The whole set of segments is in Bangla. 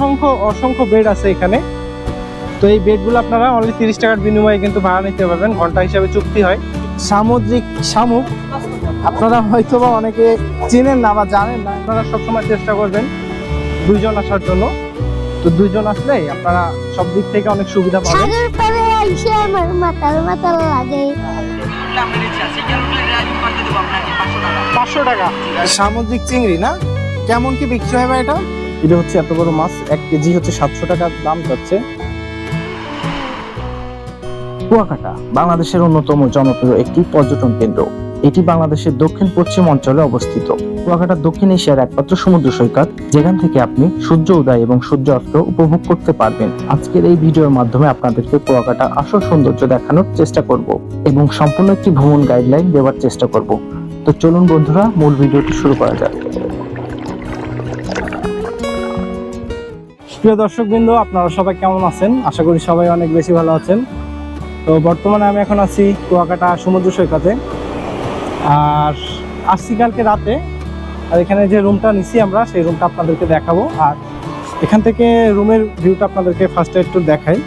অসংখ্য অসংখ্য বেড আছে এখানে। তো এই বেডগুলো আপনারা অনলি তিরিশ টাকার বিনিময়ে কিন্তু ভাড়া নিতে পারবেন। ঘণ্টা হিসাবে চুক্তি হয়। সামুদ্রিক শামুক। আপনারা হয়তো বা অনেকে চেনেন না বা জানেন না। আপনারা সবসময় চেষ্টা করবেন দুইজন আসার জন্য। তো দুইজন আসলে আপনারা সব দিক থেকে অনেক সুবিধা পাবেন। সাগর পারে আইসে আমার মাতাল মাতাল লাগে। পাঁচশো টাকা। সামুদ্রিক চিংড়ি না? কেমন কি বিক্রি হয় এটা? এটা হচ্ছে এত বড় মাছ, এক কেজি হচ্ছে সাতশো টাকা দাম যাচ্ছে। কুয়াকাটা, বাংলাদেশের অন্যতম জনপ্রিয় একটি পর্যটন কেন্দ্র। এটি বাংলাদেশের দক্ষিণ পশ্চিম অঞ্চলে অবস্থিত। কুয়াকাটা দক্ষিণ এশিয়ার একমাত্র সমুদ্র সৈকত, যেখান থেকে আপনি সূর্য উদয় এবং সূর্য অস্ত উপভোগ করতে পারবেন। আজকের এই ভিডিওর মাধ্যমে আপনাদেরকে কুয়াকাটা আসল সৌন্দর্য দেখানোর চেষ্টা করব এবং সম্পূর্ণ একটি ভ্রমণ গাইডলাইন দেওয়ার চেষ্টা করব। তো চলুন বন্ধুরা, মূল ভিডিওটি শুরু করা যাক। প্রিয় দর্শকবৃন্দ, আপনারা সবাই কেমন আছেন? আশা করি সবাই অনেক বেশি ভালো আছেন। তো বর্তমানে আমি এখন আছি কুয়াকাটা সমুদ্র সৈকতে। আর আসছি কালকে রাতে। আর এখানে যে রুমটা নিছি আমরা, সেই রুমটা আপনাদেরকে দেখাবো। আর এখান থেকে রুমের ভিউটা আপনাদেরকে ফার্স্টে একটু দেখাই।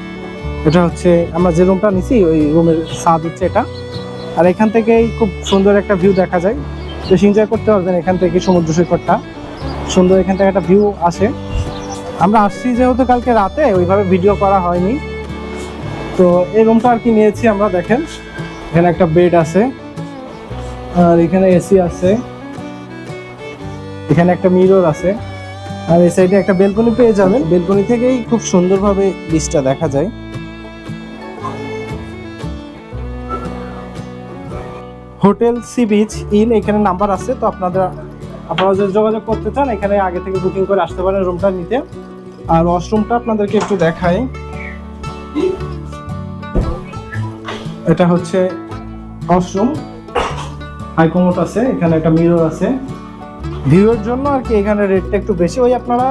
এটা হচ্ছে, আমরা যে রুমটা নিছি, ওই রুমের স্বাদ হচ্ছে এটা। আর এখান থেকেই খুব সুন্দর একটা ভিউ দেখা যায়। বেশ এনজয় করতে পারবেন এখান থেকে সমুদ্র সৈকতটা। সুন্দর এখান থেকে একটা ভিউ আসে। আমরা আসছি যেহেতু কালকে রাতে, ওইভাবে ভিডিও করা হয়নি। তো এই রুমটা আর কি নিয়েছি আমরা, দেখেন। এখানে একটা বেড আছে, আর এখানে এসি আছে। এখানে একটা মিরর আছে। আর এই সাইডে একটা বেলকনি পেয়ে যাবেন। বেলকনি থেকেই খুব সুন্দরভাবে বিচটা দেখা যায়। হোটেল সি বিচ ইন, এখানে নাম্বার আছে, তো আপনারা আপনারা যদি যোগাযোগ করতে চান, এখানে আগে থেকে বুকিং করে আসতে পারেন রুমটা নিতে। আর ওয়াশরুমটা আপনাদেরকে একটু দেখাই। এটা হচ্ছে ওয়াশরুম হাইকমোট আছে, এখানে একটা মিরর আছে। ভিউয়ের জন্য আর কি এখানে রেটটা একটু বেশি। ওই আপনারা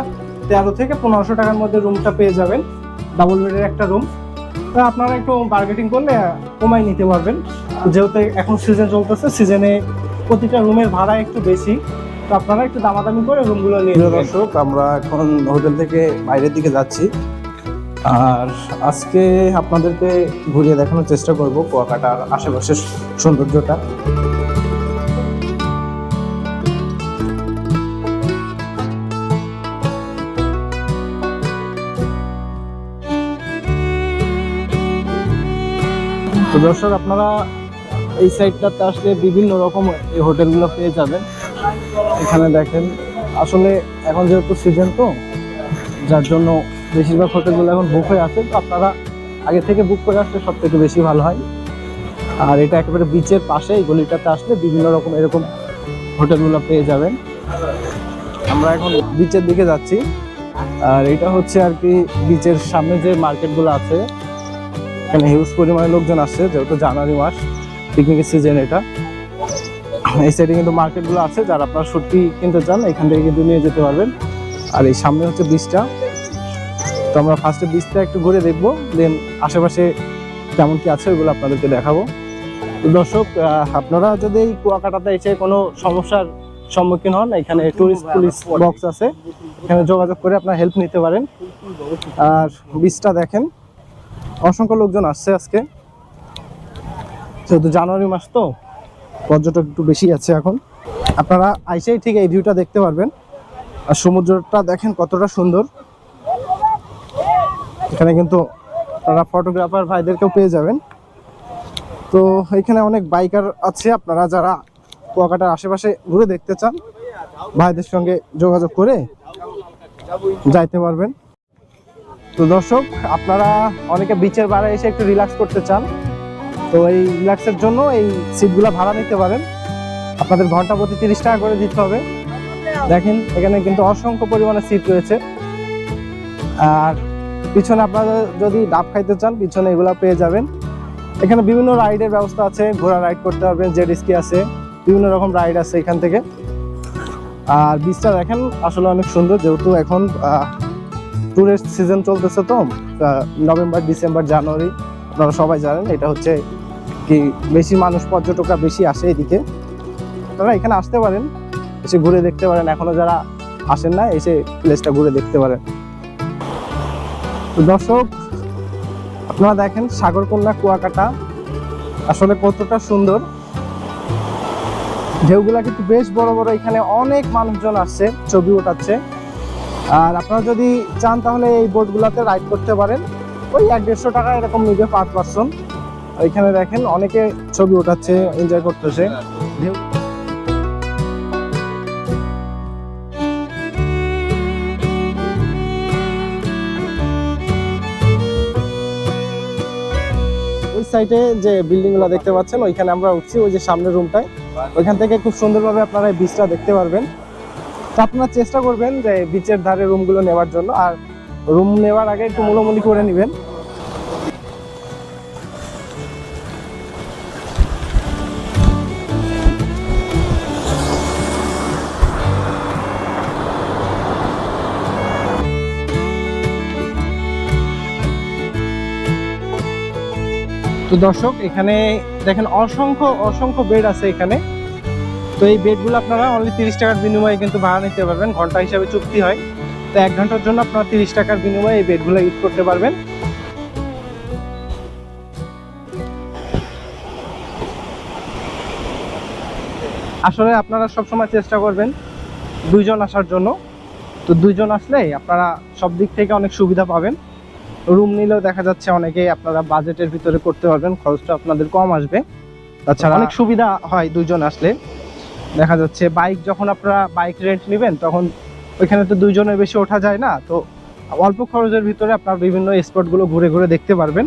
তেরো থেকে পনেরোশো টাকার মধ্যে রুমটা পেয়ে যাবেন। ডাবল বেডের একটা রুম তো আপনারা একটু মার্কেটিং করলে কমাই নিতে পারবেন। যেহেতু এখন সিজন চলতেছে সিজনে প্রতিটা রুমের ভাড়া একটু বেশি। তো আপনারা একটু দামাদামি করে রুমগুলো নিয়ে দর্শক আমরা এখন হোটেল থেকে বাইরের দিকে যাচ্ছি। আর আজকে আপনাদেরকে ঘুরিয়ে দেখানোর চেষ্টা করব কুয়াকাটার আশেপাশের সৌন্দর্যটা। তো দর্শক আপনারা এই সাইডটাতে আসলে বিভিন্ন রকম এই হোটেলগুলো পেয়ে যাবেন। এখানে দেখেন, আসলে এখন যেহেতু সিজন তো, যার জন্য বেশিরভাগ হোটেলগুলো এখন বুক হয়ে আছে, তো আপনারা আগে থেকে বুক করে আসলে সব থেকে বেশি ভালো হয়। আর এটা একেবারে বিচের পাশে, এই গলিটাতে আসলে বিভিন্ন রকম এরকম হোটেলগুলো পেয়ে যাবেন। আমরা এখন বিচের দিকে যাচ্ছি। আর এটা হচ্ছে আর কি বিচের সামনে যে মার্কেটগুলো আছে, এখানে হিউজ পরিমাণে লোকজন আসছে, যেহেতু জানুয়ারি মাস পিকনিকের সিজন এটা। এই সাইডে কিন্তু মার্কেটগুলো আছে, যারা আপনার সত্যি কিনতে চান, এখান থেকে কিন্তু নিয়ে যেতে পারবেন। আর এই সামনে হচ্ছে বীজটা তো আমরা ফার্স্টে বীজটা একটু ঘুরে দেখব দেন আশেপাশে কেমন কি আছে ওগুলো আপনাদেরকে দেখাবো। দর্শক আপনারা যদি এই কুয়াকাটাতে এসে কোনো সমস্যার সম্মুখীন হন, এখানে টুরিস্ট পুলিশ বক্স আছে। এখানে যোগাযোগ করে আপনার হেল্প নিতে পারেন। আর বীজটা দেখেন, অসংখ্য লোকজন আসছে আজকে। যেহেতু জানুয়ারি মাস তো পর্যটক একটু বেশি আছে এখন। আপনারা আইসেই ঠিক এই ভিউটা দেখতে পারবেন। আর সমুদ্রটা দেখেন কতটা সুন্দর। এখানে কিন্তু আপনারা ফটোগ্রাফার ভাইদেরকেও পেয়ে যাবেন। তো এখানে অনেক বাইকার আছে, আপনারা যারা কুয়াকাটার আশেপাশে ঘুরে দেখতে চান, ভাইদের সঙ্গে যোগাযোগ করে যাইতে পারবেন। তো দর্শক, আপনারা অনেকে বিচের বারে এসে একটু রিল্যাক্স করতে চান। তো এই রিল্যাক্সের জন্য এই সিটগুলো ভাড়া নিতে পারেন। আপনাদের ঘণ্টা প্রতি তিরিশ টাকা করে দিতে হবে। দেখেন, এখানে কিন্তু অসংখ্য পরিমাণে সিট রয়েছে। আর পিছনে আপনারা যদি ডাব খাইতে চান, পিছনে এগুলো পেয়ে যাবেন। এখানে বিভিন্ন রাইডের ব্যবস্থা আছে, ঘোড়া রাইড করতে পারবেন জেড স্কি আছে, বিভিন্ন রকম রাইড আছে এখান থেকে। আর বিচটা দেখেন, আসলে অনেক সুন্দর, যেহেতু এখন টুরিস্ট সিজন চলতেছে তো নভেম্বর, ডিসেম্বর, জানুয়ারি, আপনারা সবাই জানেন, এটা হচ্ছে কি বেশি মানুষ পর্যটকরা বেশি আসে এদিকে। আপনারা এখানে আসতে পারেন, এসে ঘুরে দেখতে পারেন। এখনও যারা আসেন না, এসে প্লেসটা ঘুরে দেখতে পারেন। দর্শক, আপনারা দেখেন সাগরকন্যা কুয়াকাটা আসলে কতটা সুন্দর। ঢেউগুলা কিন্তু বেশ বড় বড়, এখানে অনেক মানুষজন আসছে, ছবি ওঠাচ্ছে। আর আপনারা যদি চান তাহলে এই বোটগুলোতে রাইড করতে পারেন। ওই এক দেড়শো টাকা এরকম নিবে পার পার্সন এখানে দেখেন অনেকে ছবি ওঠাচ্ছে এনজয় করতেছে। ঢেউ যে বিল্ডিংগুলো দেখতে পাচ্ছেন, ওইখানে আমরা উঠছি, ওই যে সামনের রুমটায় ওইখান থেকে খুব সুন্দরভাবে আপনারা এই বিচটা দেখতে পারবেন। তো আপনারা চেষ্টা করবেন যে বিচের ধারে রুমগুলো নেওয়ার জন্য। আর রুম নেওয়ার আগে একটু মুলোমুলি করে নেবেন। তো দর্শক, এখানে দেখেন অসংখ্য অসংখ্য বেড আছে এখানে। তো এই বেডগুলো আপনারা অনলি তিরিশ টাকার বিনিময়ে কিন্তু ভাড়া নিতে পারবেন, ঘণ্টা হিসাবে চুক্তি হয়। তো এক ঘণ্টার জন্য আপনারা তিরিশ টাকার বিনিময়ে এই বেডগুলো ইউজ করতে পারবেন। আসলে আপনারা সবসময় চেষ্টা করবেন দুইজন আসার জন্য। তো দুইজন আসলে আপনারা সব দিক থেকে অনেক সুবিধা পাবেন। রুম নিলেও দেখা যাচ্ছে অনেকে আপনারা বাজেটের ভিতরে করতে পারবেন, খরচটা আপনাদের কম আসবে। তাছাড়া অনেক সুবিধা হয় দুইজন আসলে। দেখা যাচ্ছে বাইক যখন আপনারা বাইক রেন্ট নেবেন, তখন ওইখানে তো দুইজনের বেশি ওঠা যায় না, তো অল্প খরচের ভিতরে আপনার বিভিন্ন স্পটগুলো ঘুরে ঘুরে দেখতে পারবেন।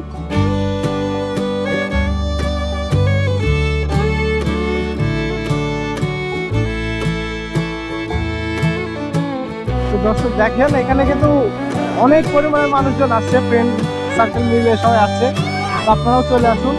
দর্শক, দেখেন, এখানে কিন্তু অনেক পরিমাণে মানুষজন আসছে ফ্রেন্ড সার্কেল মিলে সবাই আসছে। আপনারাও চলে আসুন।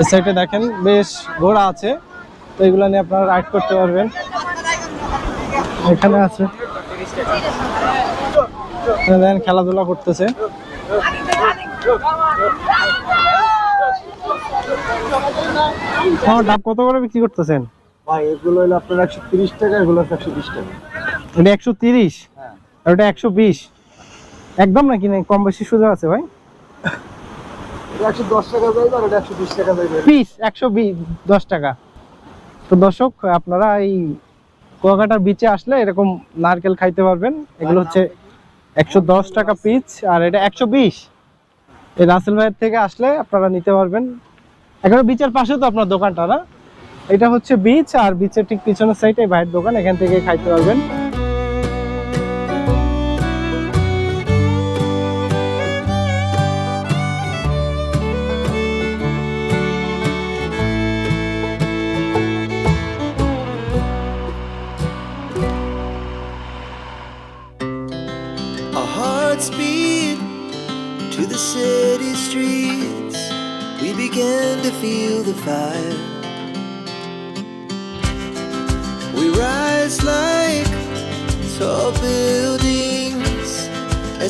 এই সাইডে দেখেন বেশ ঘোড়া আছে। তো এগুলো নিয়ে আপনারা রাইড করতে পারবেন। এখানে আছে। দেখেন খেলাধুলা করতেছে। ডাব কত করে বিক্রি করতেছেন? ভাই এগুলো হলো আপনার একশো তিরিশ টাকা এগুলো একশো বিশ টাকা। এটা একশো তিরিশ? আর ওটা একশো বিশ? একদম নাকি না কম বেশি সুযোগ আছে ভাই? একশো দশ টাকা যাইবে আর একশো বিশ টাকা যাইবে। পিস একশো দশ টাকা। তো দর্শক আপনারা এই কুয়াকাটার বিচে আসলে এরকম নারকেল খাইতে পারবেন। এগুলো হচ্ছে একশো দশ টাকা পিস আর এটা একশো বিশ। এই রাসেল ভাইয়ের থেকে আসলে আপনারা নিতে পারবেন। এখানে বিচের পাশে তো আপনার দোকানটা না? এটা হচ্ছে বিচ আর বিচের ঠিক পিছনের সাইডে ভাইয়ের দোকান এখান থেকে খাইতে পারবেন।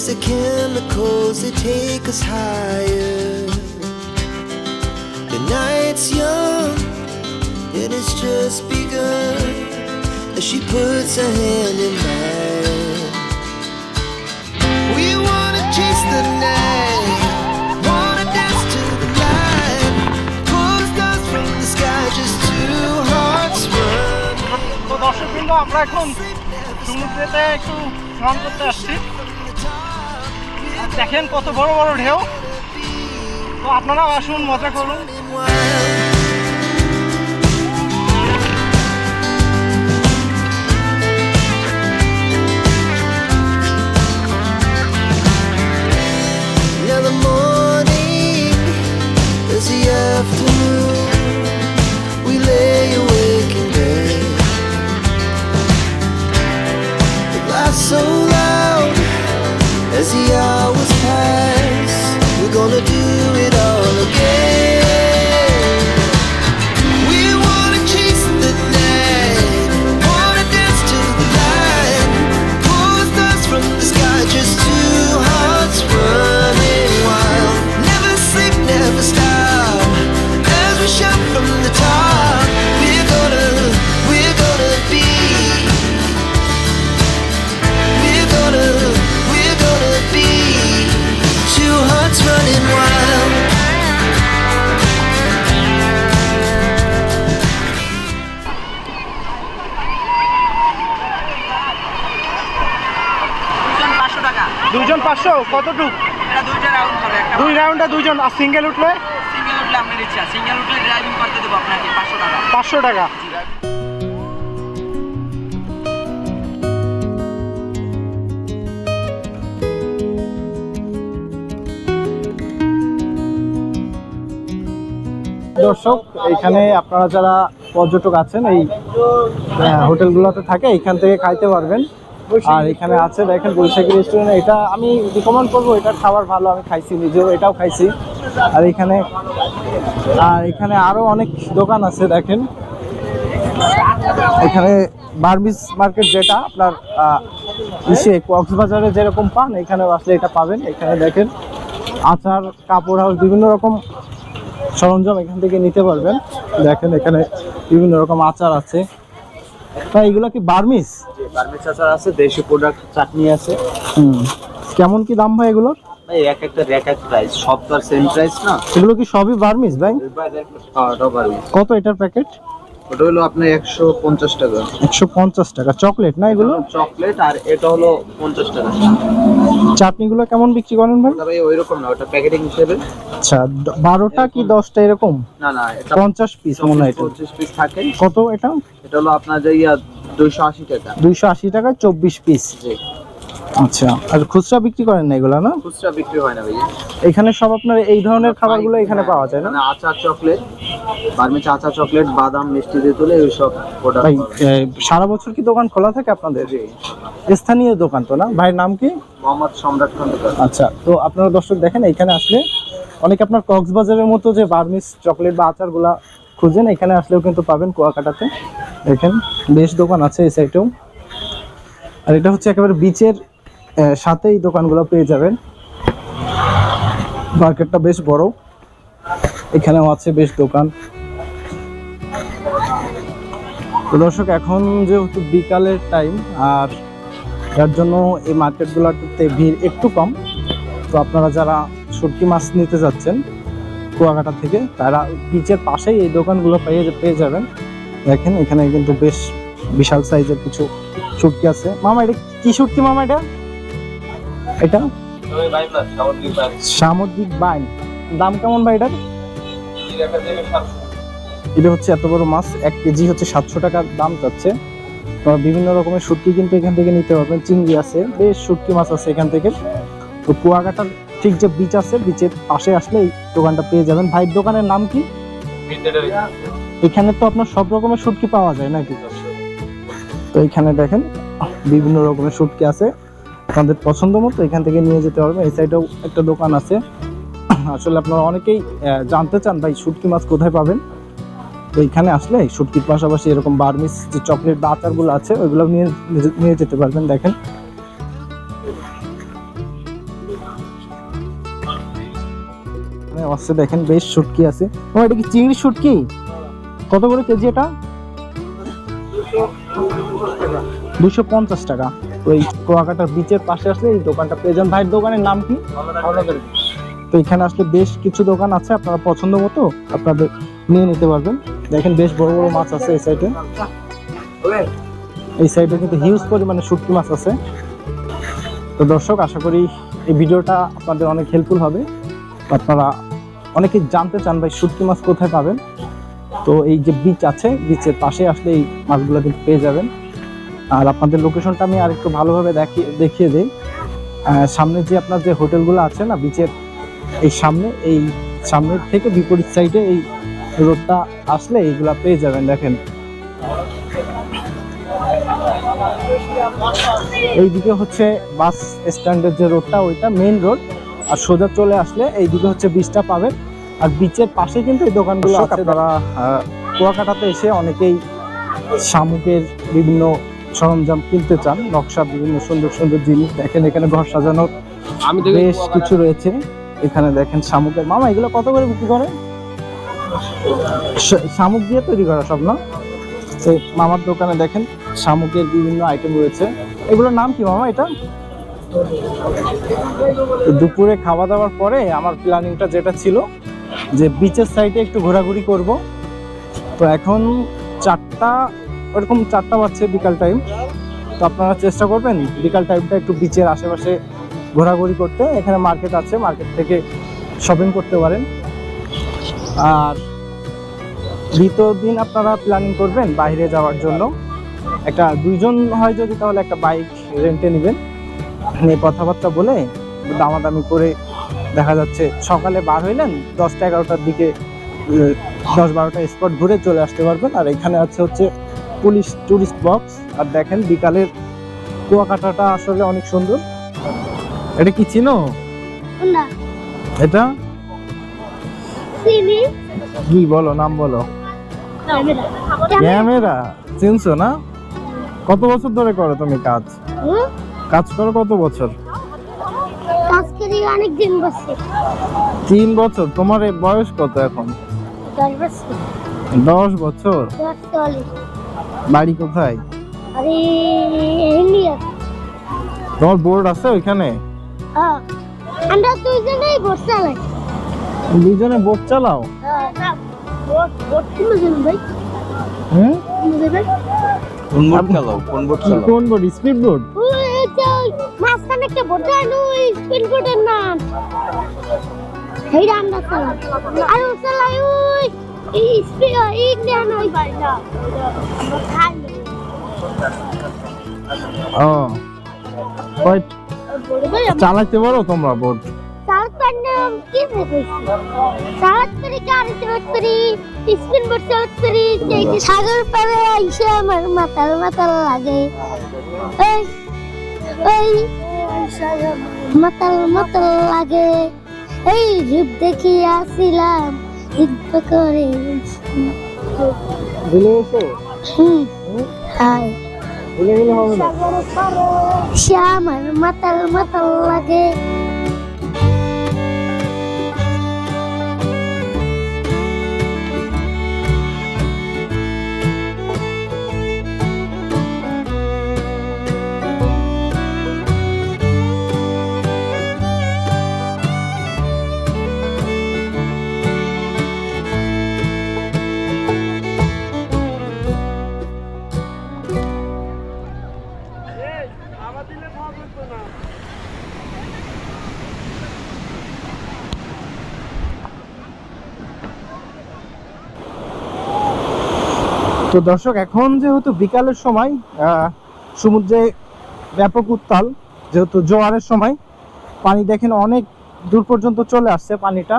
the chemicals they take us higher. The night's young and it's just begun as she puts her hand in mine. We wanna chase the night, wanna dance to the light. Pull stars from the sky, just two hearts run. তো দর্শক বিন্দু আমরা এখন সমুদ্রেতে একটু স্নান করতে আসছি আর দেখেন কত বড় বড় ঢেউ। তো আপনারাও আসুন, মজা করুন। So loud as the hour একটা দুই রাউন্ডে দুইজন। আর সিঙ্গেল উঠলে? সিঙ্গেল উঠলে আপনার ইচ্ছা সিঙ্গেল উঠলে ড্রাইভিং করতে দেবো আপনাকে পাঁচশো টাকা। পাঁচশো টাকা। দর্শক এখানে আপনারা যারা পর্যটক আছেন এই হোটেলগুলোতে থাকে এখান থেকে খাইতে পারবেন। আর এখানে আছে দেখেন বৈশাখী রেস্টুরেন্ট এটা আমি রিকমেন্ড করব এটার খাবার ভালো, আমি খাইছি, নিজেও এটাও খাইছি। আর এখানে আর এখানে আরও অনেক দোকান আছে, দেখেন। এখানে বার্মিস মার্কেট যেটা, আপনার ইসে, কক্সবাজারে যেরকম পান এখানে আসলে এটা পাবেন। এখানে দেখেন, আচার, কাপড় হাউস, বিভিন্ন রকম সরঞ্জাম এখান থেকে নিতে পারবেন। দেখেন এখানে বিভিন্ন রকম আচার আছে। তা এগুলো কি বার্মিস বার্মিস আচার আছে দেশি প্রোডাক্ট চাটনি আছে। হুম। কেমন কি দাম ভাই এগুলোর? ভাই এক একটা এক প্রাইস সব তো আর সেম প্রাইস না? এগুলো কি সবই বার্মিস ভাই? কত এটার প্যাকেট ওটা হলো আপনার একশো পঞ্চাশ টাকা। একশো পঞ্চাশ টাকা। চকলেট না এগুলো? চকলেট আর এটা হলো পঞ্চাশ টাকা। চাটনিগুলো কেমন বিক্রি করেন ভাই? ভাই ওই রকম না ওটা প্যাকেটিং হিসেবে। আচ্ছা বারোটা কি দশটা এরকম? না না এটা পঞ্চাশ পিস মনে হয়। পঁচিশ পিস থাকে। কত এটা? এটা হলো আপনার যে ইয়া দুইশো আশি টাকা। দুইশো আশি টাকা চব্বিশ পিস জি। আচ্ছা আর খুচরা বিক্রি করেন না এগুলো না? খুচরা বিক্রি হয় না ভাইয়া। এখানে সব আপনার এই ধরনের খাবারগুলো এখানে পাওয়া যায় না? আচার চকলেট বার্মিচ আচার চকলেট বাদাম মিষ্টি দিয়ে তুলে ওই সব প্রোডাক্ট সারা বছর কি দোকান খোলা থাকে আপনাদের? স্থানীয় দোকান তো না? ভাইয়ের নাম কি? মোহাম্মদ সম্রাট খন্দকার আচ্ছা তো আপনারা দর্শক দেখেন এখানে আসলে অনেক আপনার কক্সবাজারের মতো যে বার্মিস চকলেট বা আচারগুলা খুঁজেন এখানে আসলেও কিন্তু পাবেন কুয়াকাটাতে। দেখেন বেশ দোকান আছে এই সাইডেও আর এটা হচ্ছে একেবারে বিচের সাথে এই দোকানগুলো পেয়ে যাবেন। মার্কেটটা বেশ বড়। এখানেও আছে বেশ দোকান। দর্শক, এখন যেহেতু বিকালের টাইম, আর যার জন্য এই মার্কেটগুলোতে ভিড় একটু কম, তো আপনারা যারা শুটকি মাছ নিতে যাচ্ছেন কুয়াকাটা থেকে, তারা বিচের পাশেই এই দোকানগুলো পেয়ে পেয়ে যাবেন। দেখেন, এখানে কিন্তু বেশ বিশাল সাইজের কিছু শুটকি আছে। মামা, এটা কি শুটকি, মামা, এটা? এটা? সামুদ্রিক বাইন দাম কেমন ভাই এটার? এটা হচ্ছে এত বড় মাছ এক কেজি হচ্ছে সাতশো টাকার দাম যাচ্ছে বিভিন্ন রকমের শুটকি কিন্তু এখান থেকে নিতে পারবেন চিংড়ি আছে বেশ শুটকি মাছ আছে এখান থেকে। তো কুয়াকাটার ঠিক যে বিচ আছে বিচের পাশে আসলে এই দোকানটা পেয়ে যাবেন। ভাইয়ের দোকানের নাম কি? এখানে তো আপনার সব রকমের শুটকি পাওয়া যায় নাকি? তো এখানে দেখেন বিভিন্ন রকমের শুটকি আছে। আপনাদের পছন্দ মতো এখান থেকে নিয়ে যেতে পারবেন। এই সাইডেও একটা দোকান আছে। আসলে আপনারা অনেকেই জানতে চান ভাই, শুটকি মাছ কোথায় পাবেন? তো এখানে আসলে শুটকির পাশাপাশি এরকম বার্মিস যে চকলেট বা আচারগুলো আছে, ওইগুলো নিয়ে নিয়ে যেতে পারবেন, দেখেন। আছে দেখেন, বেশ শুটকি আছে। ও, এটা কি চিংড়ি শুটকি? কত করে কেজি এটা? দুশো পঞ্চাশ টাকা। এই কুয়াকাটার বিচের পাশে আসলে এই দোকানটা পেয়ে যান। ভাইয়ের দোকানের নাম কি? তো এখানে আসলে বেশ কিছু দোকান আছে, আপনারা পছন্দ মতো আপনাদের নিয়ে নিতে পারবেন। দেখেন বেশ বড় বড় মাছ আছে এই সাইডে এই সাইডে কিন্তু হিউজ পরিমাণে শুটকি মাছ আছে। তো দর্শক, আশা করি এই ভিডিওটা আপনাদের অনেক হেল্পফুল হবে। আপনারা অনেকে জানতে চান ভাই শুটকি মাছ কোথায় পাবেন। তো এই যে বিচ আছে বিচের পাশে আসলে এই মাছগুলো কিন্তু পেয়ে যাবেন। আর আপনাদের লোকেশনটা আমি আরেকটু ভালোভাবে দেখিয়ে দেখিয়ে দিই। সামনে যে আপনার যে হোটেলগুলো আছে না বিচের এই সামনে এই সামনের থেকে বিপরীত সাইডে এই রোডটা আসলে এইগুলা পেয়ে যাবেন দেখেন। এইদিকে হচ্ছে বাস স্ট্যান্ডের যে রোডটা ওইটা মেইন রোড আর সোজা চলে আসলে এইদিকে হচ্ছে বিচটা পাবেন। আর বিচের পাশে কিন্তু এই দোকানগুলো আছে আহ, কুয়াকাটাতে এসে অনেকেই শামুকের বিভিন্ন সরঞ্জাম কিনতে চান নকশা বিভিন্ন সুন্দর সুন্দর জিনিস দেখেন এখানে ঘর সাজানোর আমি বেশ কিছু রয়েছে। এখানে দেখেন শামুকের মামা এগুলো কত করে বিক্রি করে? শামুক দিয়ে তৈরি করা সব না? তো মামার দোকানে দেখেন শামুকের বিভিন্ন আইটেম রয়েছে। এগুলোর নাম কি মামা এটা? দুপুরে খাওয়া দাওয়ার পরে আমার প্ল্যানিংটা যেটা ছিল যে বিচের সাইডে একটু ঘোরাঘুরি করব। তো এখন চারটা ওরকম চারটা বাজছে বিকাল টাইম তো আপনারা চেষ্টা করবেন বিকাল টাইমটা একটু বিচের আশেপাশে ঘোরাঘুরি করতে। এখানে মার্কেট আছে মার্কেট থেকে শপিং করতে পারেন। আর দ্বিতীয় দিন আপনারা প্ল্যানিং করবেন বাইরে যাওয়ার জন্য। একটা দুইজন হয় যদি, তাহলে একটা বাইক রেন্টে নেবেন। নিয়ে কথাবার্তা বলে দামাদামি করে দেখা যাচ্ছে সকালে বার হইলেন, দশটা এগারোটার দিকে দশ বারোটা স্পট ঘুরে চলে আসতে পারবেন। আর এখানে আছে হচ্ছে পুলিশ টুরিস্ট বক্স। আর দেখেন বিকালের কুয়াকাটাটা আসলে অনেক সুন্দর। এটা কি চিনো? কোনটা এটা? চিনি কি বলো নাম বলো। ক্যামেরা। চিনছো না? কত বছর ধরে করো তুমি কাজ? কাজ করো কত বছর? কাজ করি অনেক দিন বসে। তিন বছর? তোমার বয়স কত এখন? দশ বছর। দশ বছর? বাড়ি কোথায়? আরে ইন্ডিয়া। তোমার বোর্ড আছে ওইখানে? হ্যাঁ। আমরা দুইজনেই বসে চালাই। দুজনে বোট চালাও? হ্যাঁ বোট বোট কিনে ভাই? হুম কিনে বোট চালাও? কোন কি বোর্ড স্পিড বোর্ড ওই মাঝখানে একটা বোট যায় ওই স্পিড বোটের নাম। সেইটা আমরা চালাই। আর ও চালাই ওই ওই ও। ওই চালাতে পারো তোমরা বোট সাগর পারে আইসে আমার মাতাল মাতাল লাগে। এই এই মাতাল মাতাল লাগে। এই রূপ দেখি আসিলাম জিজ্ঞ করে ভুলে গেছো হুম। হাই। ভুলে গেলে হবে না সে আমার মাতাল মাতাল লাগে। দর্শক, এখন যেহেতু বিকালের সময় সমুদ্রে ব্যাপক উত্তাল, যেহেতু জোয়ারের সময়, পানি দেখেন অনেক দূর পর্যন্ত চলে আসছে পানিটা।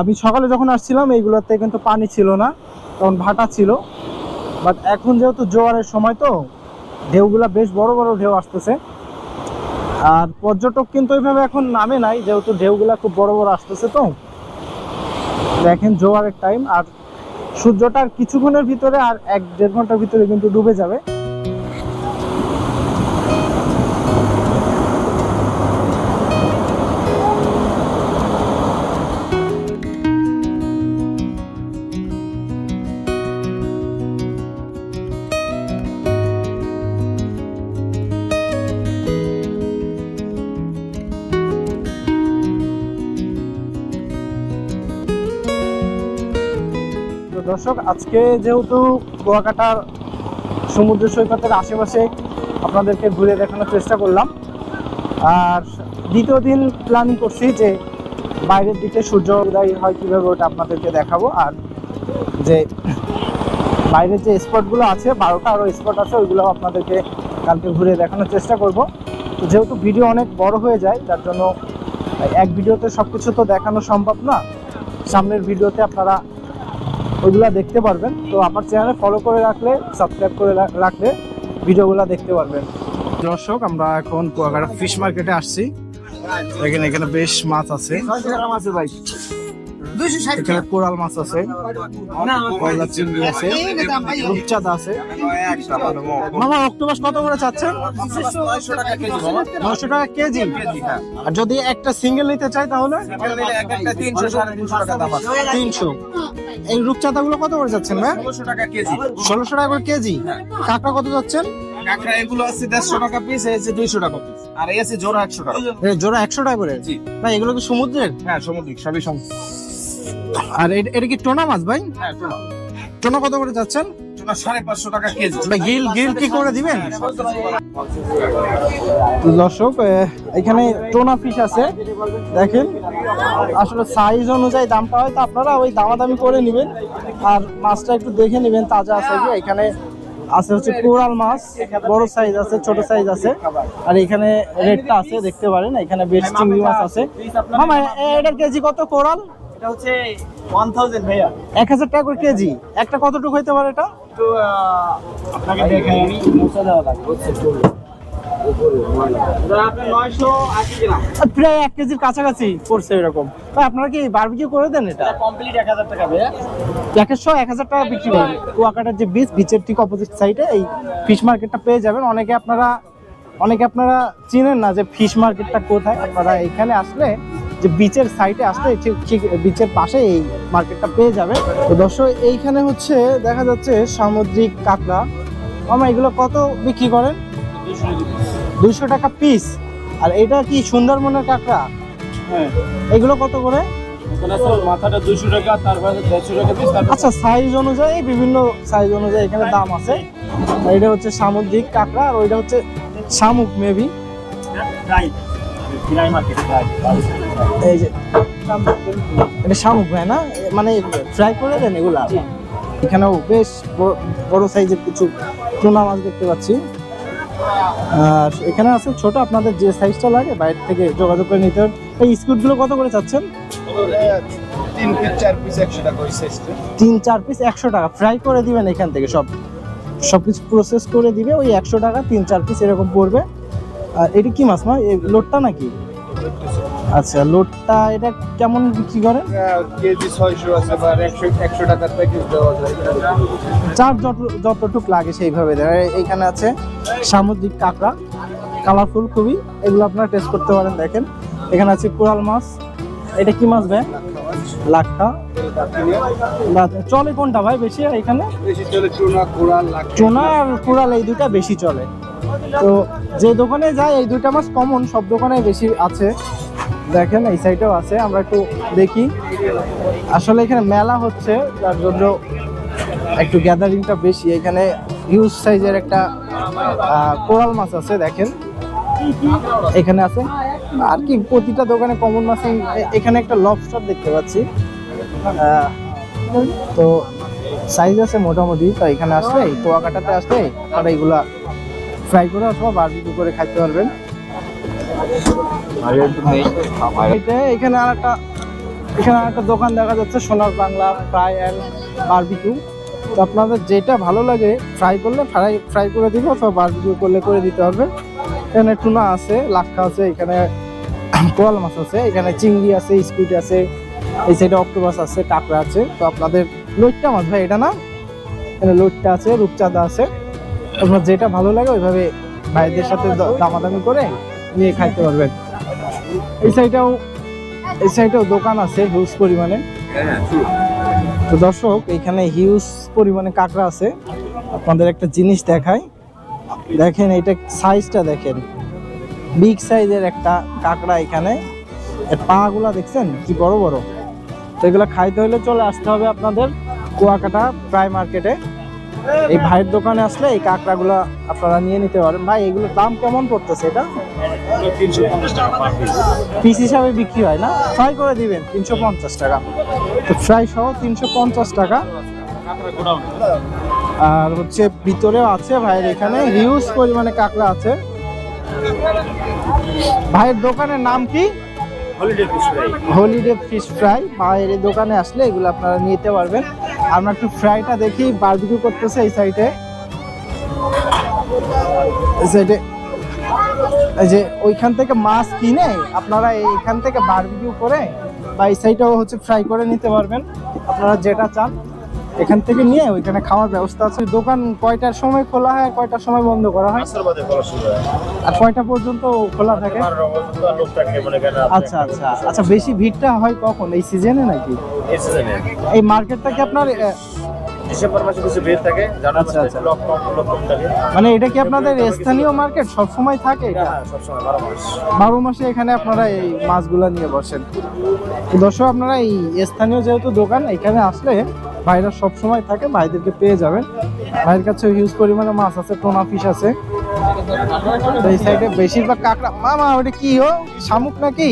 আমি সকালে যখন আসছিলাম, এইগুলোতে কিন্তু পানি ছিল না, তখন ভাটা ছিল। বাট এখন যেহেতু জোয়ারের সময় তো, ঢেউগুলা বেশ বড় বড় ঢেউ আসতেছে। আর পর্যটক কিন্তু ওইভাবে এখন নামে নাই, যেহেতু ঢেউগুলা খুব বড় বড় আসতেছে তো। দেখেন জোয়ারের টাইম আর সূর্যটা কিছুক্ষণের ভিতরে আর এক দেড় ঘণ্টার ভিতরে কিন্তু ডুবে যাবে। দর্শক, আজকে যেহেতু কুয়াকাটার সমুদ্র সৈকতের আশেপাশে আপনাদেরকে ঘুরে দেখানোর চেষ্টা করলাম, আর দ্বিতীয় দিন প্ল্যানিং করছি যে বাইরের দিকে সূর্য উদয় হয় কীভাবে ওটা আপনাদেরকে দেখাবো, আর যে বাইরের যে স্পটগুলো আছে, বারোটা আরও স্পট আছে, ওইগুলো আপনাদেরকে কালকে ঘুরে দেখানোর চেষ্টা করব। তো যেহেতু ভিডিও অনেক বড় হয়ে যায়, যার জন্য এক ভিডিওতে সব কিছু তো দেখানো সম্ভব না, সামনের ভিডিওতে আপনারা ওইগুলা দেখতে পারবেন। তো আমার চ্যানেলে ফলো করে রাখলে সাবস্ক্রাইব করে রাখলে ভিডিওগুলো দেখতে পারবেন। দর্শক আমরা এখন কুয়াকাটা ফিশ মার্কেটে আসছি। এখানে এখানে বেশ মাছ আছে। এখানে কোরাল মাছ আছে কয়লা চিংড়ি আছে রূপচাঁদা আছে। মামা অক্টোপাস কত করে চাচ্ছেন? নশো টাকা কেজি আর যদি একটা সিঙ্গেল নিতে চাই তাহলে? তিনশো এই রূপচাঁদা গুলো কত করে যাচ্ছেন ভাই? ষোলোশো টাকা করে কেজি। কাঁকড়া কত যাচ্ছেন কাঁকড়া এগুলো আছে দেড়শো টাকা পিস এই আছে দুইশো টাকা পিস আর এই আছে জোড়া একশো টাকা। জোড়া একশো টাকা করে? জি। ভাই এগুলো কি সমুদ্রের? হ্যাঁ সামুদ্রিক সবই সামুদ্রিক আর এটা কি টোনা মাছ ভাই? হ্যাঁ শোনো টোনা কত করে যাচ্ছেন? টুনা সাড়ে পাঁচশো টাকা কেজি। গিল গিল কি করে দিবেন? দর্শক এখানে টোনা ফিশ আছে। দেখেন আসলে সাইজ অনুযায়ী দামটা হয় তো আপনারা ওই দামাদামি করে নেবেন। আর মাছটা একটু দেখে নেবেন তাজা আছে কি? এখানে আছে হচ্ছে কোরাল মাছ। বড় সাইজ আছে ছোট সাইজ আছে। আর এখানে রেটটা আছে দেখতে পারেন। এখানে বেশ চিংড়ি মাছ আছে। মামা এটার কেজি কত কোরাল? এটা হচ্ছে ওয়ান থাউজেন্ড ভাইয়া। এক হাজার টাকা করে কেজি। একটা কতটুকু হইতে পারে এটা? তো আপনাকে দেখাই আমি। দেওয়া লাগবে প্রায় এক কেজির কাছাকাছি পড়ছে এরকম। আপনারা কি বারবিকিউ করে দেন এটা? কমপ্লিট এক হাজার টাকা ভাইয়া। একশো এক হাজার টাকা বিক্রি করেন কুয়াকাটার যে বিচের ঠিক অপোজিট সাইডে এই ফিশ মার্কেটটা পেয়ে যাবেন। অনেকে আপনারা অনেকে আপনারা চিনেন না যে ফিশ মার্কেটটা কোথায়। আপনারা এখানে আসলে যে বিচের সাইডে আসলে ঠিক ঠিক বিচের পাশে এই মার্কেটটা পেয়ে যাবে। তো দর্শক এইখানে হচ্ছে দেখা যাচ্ছে সামুদ্রিক কাঁকড়া আমার এগুলো কত বিক্রি করেন? দুশো টাকা পিস আর এটা কি সুন্দরবনের কাঁকড়া? হ্যাঁ। এগুলো কত করে? মাথাটা দুশো টাকা তারপরে দেড়শো টাকা পিস আচ্ছা সাইজ অনুযায়ী বিভিন্ন সাইজ অনুযায়ী এখানে দাম আছে। এটা হচ্ছে সামুদ্রিক কাঁকড়া আর ওইটা হচ্ছে শামুক মেবি এই যে এটা শামুক ভাই না? মানে ফ্রাই করে দেন এগুলা এখানেও বেশ বড়- সাইজের কিছু টুনা মাছ দেখতে পাচ্ছি। আর এখানে আছে ছোট আপনাদের যে সাইজটা লাগে বাইরে থেকে যোগাযোগ করে নিতে হবে এই স্কুটগুলো কত করে চাচ্ছেন? তিন চার পিস একশো টাকা ওই সাইজটা তিন চার পিস একশো টাকা। ফ্রাই করে দিবেন এখান থেকে সব। সব কিছু প্রসেস করে দিবে ওই একশো টাকা তিন চার পিস এরকম পড়বে। আর এটা কি মাছ মা এই লোডটা নাকি? আচ্ছা লোডটা এটা কেমন বিক্রি করেন কেজি ছয়শো আছে বা একশো একশো টাকার প্যাকেজ দেওয়া যায়। চার যত যতটুক লাগে সেইভাবে দেয় আর এইখানে আছে সামুদ্রিক কাঁকড়া কালারফুল খুবই। এগুলো আপনারা টেস্ট করতে পারেন দেখেন। এখানে আছে কোরাল মাছ। এটা কি মাছ ভাই? লাক্ষা চলে কোনটা ভাই বেশি এখানে? বেশি চলে চুনা কোরাল চোনা আর কুড়াল এই দুটা বেশি চলে। তো যে দোকানে যায় এই দুইটা মাছ কমন সব দোকানে বেশি আছে। দেখেন, এই সাইডেও আছে, আমরা একটু দেখি। আসলে এখানে মেলা হচ্ছে, যার জন্য একটু গ্যাদারিংটা বেশি। এখানে হিউজ সাইজের একটা কোরাল মাছ আছে, দেখেন। এখানে আছে। আর কি, প্রতিটা দোকানে কমন মাছ এখানে একটা লবস্টার দেখতে পাচ্ছি। তো সাইজ আছে মোটামুটি, তো এখানে আসলে এই কুয়াকাটাতে আসলে আর এইগুলা ফ্রাই করে অথবা বারবিকিউ করে খাইতে পারবেন। এখানে আর একটা এখানে আর একটা দোকান দেখা যাচ্ছে, সোনার বাংলা ফ্রাই অ্যান্ড বারবিকিউ তো আপনাদের যেটা ভালো লাগে ফ্রাই করলে ফ্রাই ফ্রাই করে দিবে, অথবা বারবিকিউ করলে করে দিতে পারবে। এখানে টুনা আছে, লাক্ষা আছে, এখানে কোয়াল মাছ আছে, এখানে চিংড়ি আছে, স্কুইড আছে, এই সাইডে অক্টোপাস আছে, কাঁকড়া আছে। তো আপনাদের লইট্টা মাছ, ভাই, এটা না? এখানে লইট্টা আছে, রূপচাঁদা আছে। আপনার যেটা ভালো লাগে, ওইভাবে ভাইদের সাথে দামাদামি করে নিয়ে খাইতে পারবেন। এই সাইডেও এই সাইডেও দোকান আছে হিউজ পরিমাণে। তো দর্শক, এখানে হিউজ পরিমাণে কাঁকড়া আছে। আপনাদের একটা জিনিস দেখাই। দেখেন, এটা সাইজটা দেখেন। বিগ সাইজের একটা কাঁকড়া এখানে। এর পাগুলা দেখছেন? কি বড় বড়। তো এগুলো খাইতে হলে চলে আসতে হবে আপনাদের কুয়াকাটা প্রাই মার্কেটে এই ভাইয়ের দোকানে আসলে এই কাঁকড়াগুলো আপনারা নিয়ে নিতে পারেন। ভাই এগুলোর দাম কেমন পড়তেছে এটা? পিস পিস হিসাবে বিক্রি হয় না? ফ্রাই করে দিবেন তিনশো পঞ্চাশ টাকা। তো ফ্রাই সহ তিনশো পঞ্চাশ টাকা। আর হচ্ছে ভিতরেও আছে ভাইয়ের এখানে হিউজ পরিমাণে কাঁকড়া আছে। ভাইয়ের দোকানের নাম কি? Holiday fish fry holiday fish fry ভাইয়ের এই দোকানে আসলে এগুলো আপনারা নিতে পারবেন। আমরা একটু ফ্রাইটা দেখি বারবিকিউ করতেছে এই সাইডে এই সাইডে এই যে ওইখান থেকে মাছ কিনে আপনারা এইখান থেকে বারবিকিউ করে বা এই সাইডটাও হচ্ছে ফ্রাই করে নিতে পারবেন। আপনারা যেটা চান। এখান থেকে নিয়ে ওইখানে খাওয়ার ব্যবস্থা আছে। দোকান কয়টার সময় খোলা হয় কয়টার সময় বন্ধ করা হয়? শুরু হয়। আর কয়টা পর্যন্ত খোলা থাকে? মনে আপনি। আচ্ছা আচ্ছা। আচ্ছা বেশি ভিড়টা হয় কখন? এই সিজনে নাকি? এই মার্কেটটা কি আপনার ডিসেম্বর মাসে কিছু ভিড় থাকে আচ্ছা, আচ্ছা। লক কম লক কম থাকে। মানে এটা কি আপনাদের স্থানীয় মার্কেট সব সময় থাকে এটা? হ্যাঁ সবসময় বারো মাস। এখানে আপনারা এই মাছগুলা নিয়ে বসেন। দর্শক আপনারা এই স্থানীয় যেহেতু দোকান এখানে আসলে ভাইরা সব সময় থাকে ভাইদেরকে পেয়ে যাবেন। ভাইয়ের কাছে হিউজ পরিমাণে মাছ আছে টোনা ফিশ আছে। এই সাইডে বেশিরভাগ কাঁকড়া মামা ওটা কি ও? শামুক নাকি?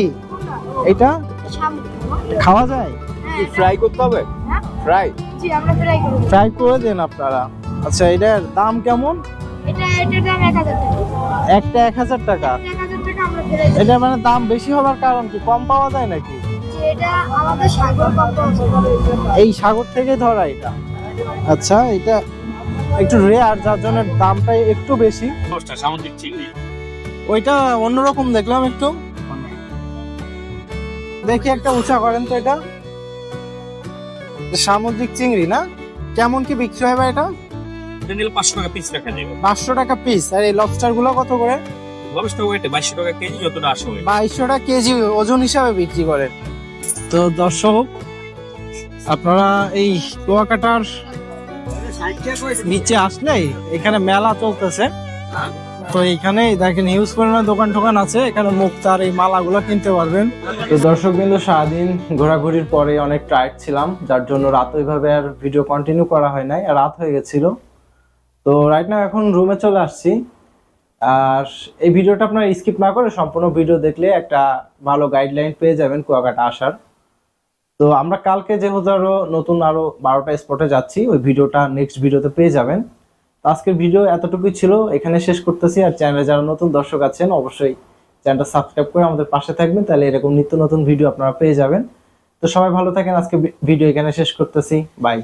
এটা খাওয়া যায়? ফ্রাই করতে হবে? ফ্রাই জি আমরা ফ্রাই করে দেন আপনারা। আচ্ছা এটার দাম কেমন? এটা এটার দাম এক হাজার টাকা। একটা এক হাজার টাকা। এক হাজার টাকা আমরা ফ্রাই এটা মানে দাম বেশি হওয়ার কারণ কি? কম পাওয়া যায় নাকি? এটা আমাদের সাগর এই সাগর থেকে ধরা এটা। আচ্ছা এটা একটু রেয়ার যার জন্য দামটা একটু বেশি। সামুদ্রিক চিংড়ি। ওইটা অন্যরকম দেখলাম একটু। দেখি একটা উঁচা করেন তো এটা। সামুদ্রিক চিংড়ি না? কেমন কি বিক্রি হয় ভাই এটা? পাঁচশো টাকা পিস রাখা যাবে। পাঁচশো টাকা পিস আর এই লবস্টারগুলো কত করে? লবস্টার ওয়েটে বাইশশো টাকা কেজি যতটা আসে ওই। বাইশশো টাকা কেজি ওজন হিসাবে বিক্রি করেন। তো দর্শক, আপনারা এই কুয়াকাটার নিচে আসলে এখানে মেলা চলতেছে। তো এখানে দেখেন হিউজ পরিমাণে দোকান টোকান আছে, এখানে মুক্তার এই মালাগুলো কিনতে পারবেন। তো দর্শক বিন্দু, সারাদিন ঘোরাঘুরির পরে অনেক টায়ার্ড ছিলাম, যার জন্য রাত ওইভাবে আর ভিডিও কন্টিনিউ করা হয় নাই রাত হয়ে গেছিল। তো রাইট না এখন রুমে চলে আসছি। আর এই ভিডিওটা আপনারা স্কিপ না করে সম্পূর্ণ ভিডিও দেখলে একটা ভালো গাইডলাইন পেয়ে যাবেন কুয়াকাটা আসার। তো আমরা কালকে যেহেতু আরও নতুন আরও বারোটা স্পটে যাচ্ছি, ওই ভিডিওটা নেক্সট ভিডিওতে পেয়ে যাবেন। তো আজকের ভিডিও এতটুকুই ছিল, এখানে শেষ করতেছি আর চ্যানেলে যারা নতুন দর্শক আছেন, অবশ্যই চ্যানেলটা সাবস্ক্রাইব করে আমাদের পাশে থাকবেন, তাহলে এরকম নিত্য নতুন ভিডিও আপনারা পেয়ে যাবেন। তো সবাই ভালো থাকেন, আজকে ভিডিও এখানে শেষ করতেছি বাই